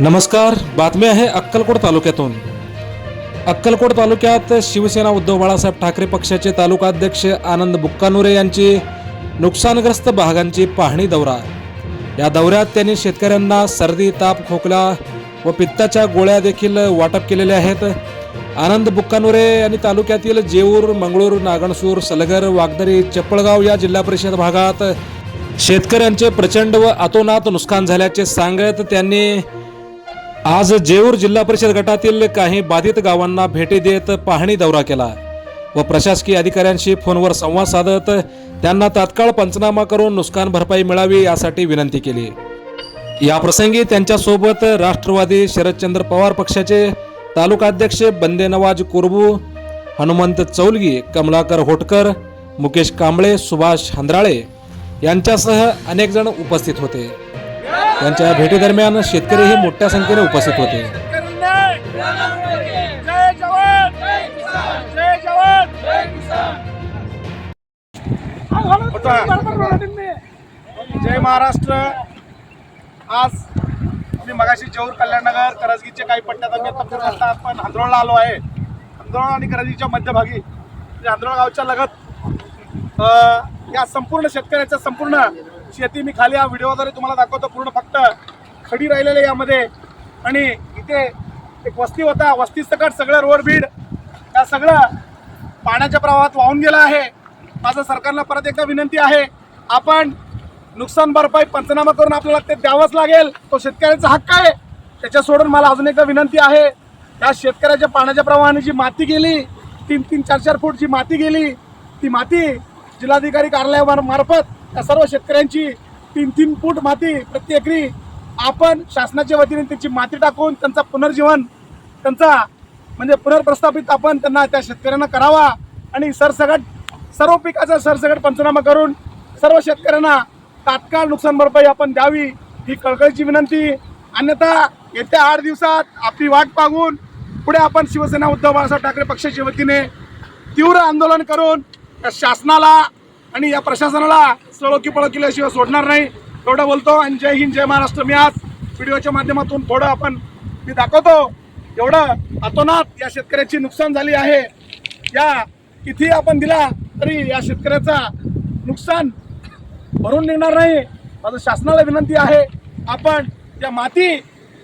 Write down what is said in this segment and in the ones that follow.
नमस्कार बातमी आहे अक्कलकोट तालुक्यातून. अक्कलकोट तालुक्यात शिवसेना उद्धव बाळासाहेब ठाकरे पक्षाचे तालुकाध्यक्ष आनंद बुक्कानुरे यांची नुकसानग्रस्त भागांची पाहणी दौरा. या दौऱ्यात त्यांनी शेतकऱ्यांना सर्दी ताप खोकला व पित्ताच्या गोळ्या देखील वाटप केलेल्या आहेत. आनंद बुक्कानुरे यांनी तालुक्यातील जेऊर मंगळूर नागणसूर सलगर वागदरी चप्पळगाव या जिल्हा परिषद भागात शेतकऱ्यांचे प्रचंड व अतोनात नुकसान झाल्याचे सांगत त्यांनी आज जेऊर जिल्हा परिषद गटातील काही बाधित गावांना भेटी देत पाहणी दौरा केला. व प्रशासकीय अधिकाऱ्यांशी फोनवर संवाद साधत त्यांना तात्काळ पंचनामा करून नुकसान भरपाई मिळावी यासाठी विनंती केली. या प्रसंगी त्यांच्यासोबत राष्ट्रवादी शरदचंद्र पवार पक्षाचे तालुकाध्यक्ष बंदे नवाज कुरबू हनुमंत चौलगी कमलाकर होटकर मुकेश कांबळे सुभाष हंद्राळे यांच्यासह अनेक जण उपस्थित होते. त्यांच्या भेटीदरम्यान शेतकरीही मोठ्या संख्येने उपस्थित होते. जय महाराष्ट्र. आज मी मगाशी जौर कल्याणनगर करजगीचे काही पट्ट्यात आम्ही आता पूर्ण आपण हंद्रोळला आलो आहे. हंद्रोळ आणि करजगीच्या मध्यभागी म्हणजे हंद्रोळ गावच्या लगत या संपूर्ण शेतकऱ्याच्या संपूर्ण शेती मी खाली या व्हिडिओद्वारे तुम्हाला दाखवतो. पूर्ण फक्त खडी राहिलेले यामध्ये. आणि इथे एक वस्ती होता. वस्ती सकट सगळं रोड बीड या सगळं पाण्याच्या प्रवाहात वाहून गेलं आहे. माझं सरकारला परत एकदा विनंती आहे. आपण नुकसान भरपाई पंचनामा करून आपल्याला ते द्यावंच लागेल. तो शेतकऱ्याचा हक्क आहे. त्याच्या सोडून मला अजून एकदा विनंती आहे. त्या शेतकऱ्याच्या पाण्याच्या प्रवाहाने जी माती गेली तीन तीन चार चार फूट जी माती गेली ती माती जिल्हाधिकारी कार्यालयामार्फत त्या सर्व शेतकऱ्यांची तीन तीन फूट माती प्रति एकरी आपण शासनाच्या वतीने त्यांची माती टाकून त्यांचा पुनर्जीवन त्यांचा म्हणजे पुनर्प्रस्थापित आपण त्यांना त्या शेतकऱ्यांना करावा आणि सरसगट सर्व पिकाचा सरसगट पंचनामा करून सर्व शेतकऱ्यांना तात्काळ नुकसान भरपाई आपण द्यावी ही कळकळीची विनंती. अन्यथा येत्या आठ दिवसात आपली वाट पाहून पुढे आपण शिवसेना उद्धव बाळासाहेब ठाकरे पक्षाच्या वतीने तीव्र आंदोलन करून शासनाला आणि या प्रशासनाला सळोकी पळो केल्याशिवाय सोडणार नाही. एवढं बोलतो आणि जय हिंद जय महाराष्ट्र. मी आज व्हिडिओच्या माध्यमातून थोडं आपण मी दाखवतो. एवढं अतोनात या शेतकऱ्याची नुकसान झाली आहे. या किती आपण दिला तरी या शेतकऱ्याचा नुकसान भरून निघणार नाही. माझं शासनाला विनंती आहे. आपण या माती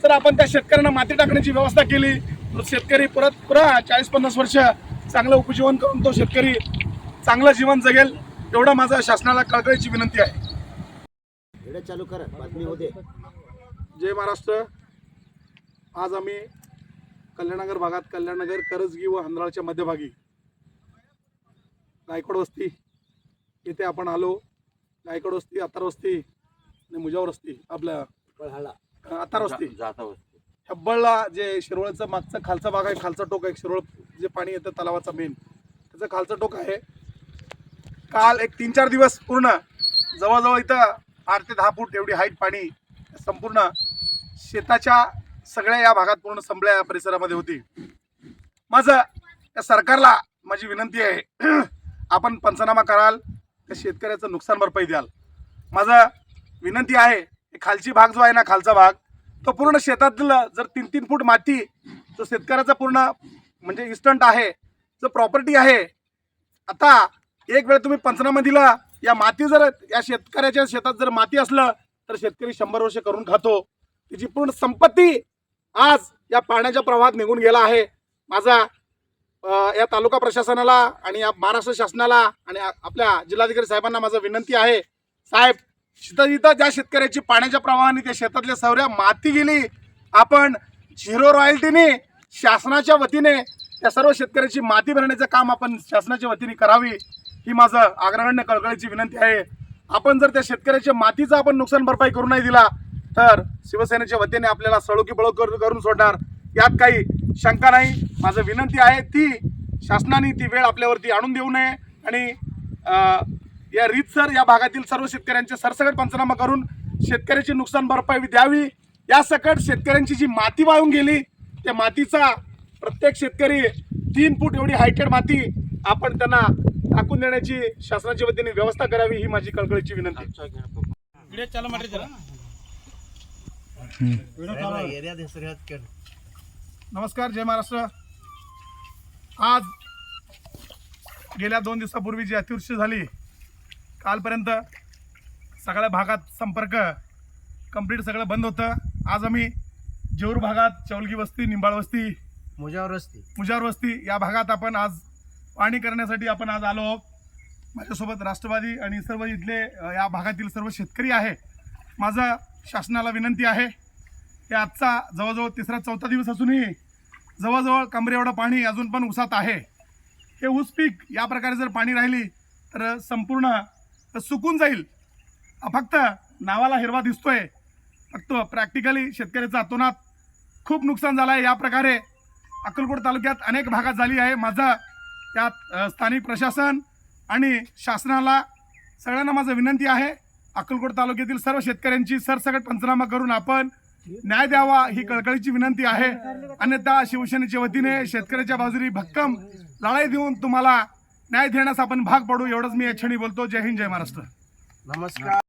जर आपण त्या शेतकऱ्यांना माती टाकण्याची व्यवस्था केली. तर शेतकरी परत पुरा चाळीस पन्नास वर्ष चांगलं उपजीवन करून तो शेतकरी चांगलं जीवन जगेल. एवढं माझं शासनाला कळकळीची विनंती आहे. चालू कर बातमी होते. जय महाराष्ट्र. आज आम्ही कल्याणनगर भागात कल्याणनगर करजगी व हंद्राळच्या मध्यभागी गायकवाड वस्ती येथे आपण आलो. गायकवाड वस्ती अत्तार वस्ती आणि मुजावर वस्ती आपल्या अत्तार वस्ती. हब्बळला जे शिरवळचं मागचं खालचा भाग आहे खालचा टोक आहे शिरवळ जे पाणी येतं तलावाचा मेन त्याचं खालचं टोक आहे. काल एक तीन चार दिवस पूर्ण जवळजवळ इथं आठ ते दहा फूट एवढी हाईट पाणी संपूर्ण शेताच्या सगळ्या या भागात पूर्ण संपल्या या परिसरामध्ये होती. माझं या सरकारला माझी विनंती आहे आपण पंचनामा कराल त्या शेतकऱ्याचं नुकसान भरपाई द्याल. माझं विनंती आहे खालची भाग जो आहे ना खालचा भाग तो पूर्ण शेतातलं जर तीन तीन फूट माती जो शेतकऱ्याचा पूर्ण म्हणजे इस्टंट आहे जो प्रॉपर्टी आहे आता एक वेळ तुम्ही पंचनामा दिला या माती जर या शेतकऱ्याच्या शेतात जर माती असलं तर शेतकरी शंभर वर्ष करून खातो. तिची पूर्ण संपत्ती आज या पाण्याच्या प्रवाहात निघून गेला आहे. माझा या तालुका प्रशासनाला आणि या महाराष्ट्र शासनाला आणि आपल्या जिल्हाधिकारी साहेबांना माझं विनंती आहे. साहेब जिथं जिथं ज्या शेतकऱ्याची पाण्याच्या प्रवाहाने त्या शेतातल्या सवऱ्या माती गेली आपण झिरो रॉयल्टीने शासनाच्या वतीने त्या सर्व शेतकऱ्याची माती भरण्याचं काम आपण शासनाच्या वतीने करावी. ही माझं आग्रहण्य कळकळीची विनंती आहे. आपण जर त्या शेतकऱ्याच्या मातीचा आपण नुकसान भरपाई करू नाही दिला तर शिवसेनेच्या वतीने आपल्याला सळोकी बळो करून सोडणार. यात काही शंका नाही. माझं विनंती आहे ती शासनाने ती वेळ आपल्यावरती आणून देऊ नये आणि या रीतसर या भागातील सर्व शेतकऱ्यांचे सरसकट पंचनामा करून शेतकऱ्याची नुकसान भरपाई द्यावी. या सकट शेतकऱ्यांची जी माती वाळून गेली त्या मातीचा प्रत्येक शेतकरी तीन फूट एवढी हायटेड माती आपण त्यांना टाकून देण्याची शासनाच्या वतीने व्यवस्था करावी ही माझी कळकळीची विनंती नमस्कार जय महाराष्ट्र. आज गेल्या दोन दिवसापूर्वी जी अतिवृष्टी झाली कालपर्यंत सगळ्या भागात संपर्क कंप्लीट सगळं बंद होतं. आज आम्ही जेऊर भागात चौलगी वस्ती निंबाळ वस्ती मुजावर वस्ती. मुजावर वस्ती या भागात आपण आज पाहणी करण्यासाठी आपण आज आलो आहोत. माझ्यासोबत राष्ट्रवादी आणि सर्व इथले या भागातील सर्व शेतकरी आहे. माझा शासनाला विनंती आहे की आजचा जवळजवळ तिसरा चौथा दिवस असूनही जवळजवळ कमरे एवढं पाणी अजून पण उसात आहे. हे ऊस पीक या प्रकारे जर पाणी राहिली तर संपूर्ण सुकून जाईल. फक्त नावाला हिरवा दिसतोय. फक्त प्रॅक्टिकली शेतकऱ्याचा अतोनात खूप नुकसान झालं आहे या प्रकारे अक्कलकोट तालुक्यात अनेक भागात झाली आहे. माझा त्यात स्थानिक प्रशासन आणि शासनाला सगळ्यांना माझं विनंती आहे. अक्कलकोट तालुक्यातील सर्व शेतकऱ्यांची सरसकट पंचनामा करून आपण न्याय द्यावा ही कळकळीची विनंती आहे. अन्यथा शिवसेनेच्या वतीने शेतकऱ्याच्या बाजूने भक्कम लढाई देऊन तुम्हाला न्याय देण्यास आपण भाग पडू एवढंच मी या क्षणी बोलतो. जय हिंद जय महाराष्ट्र. नमस्कार.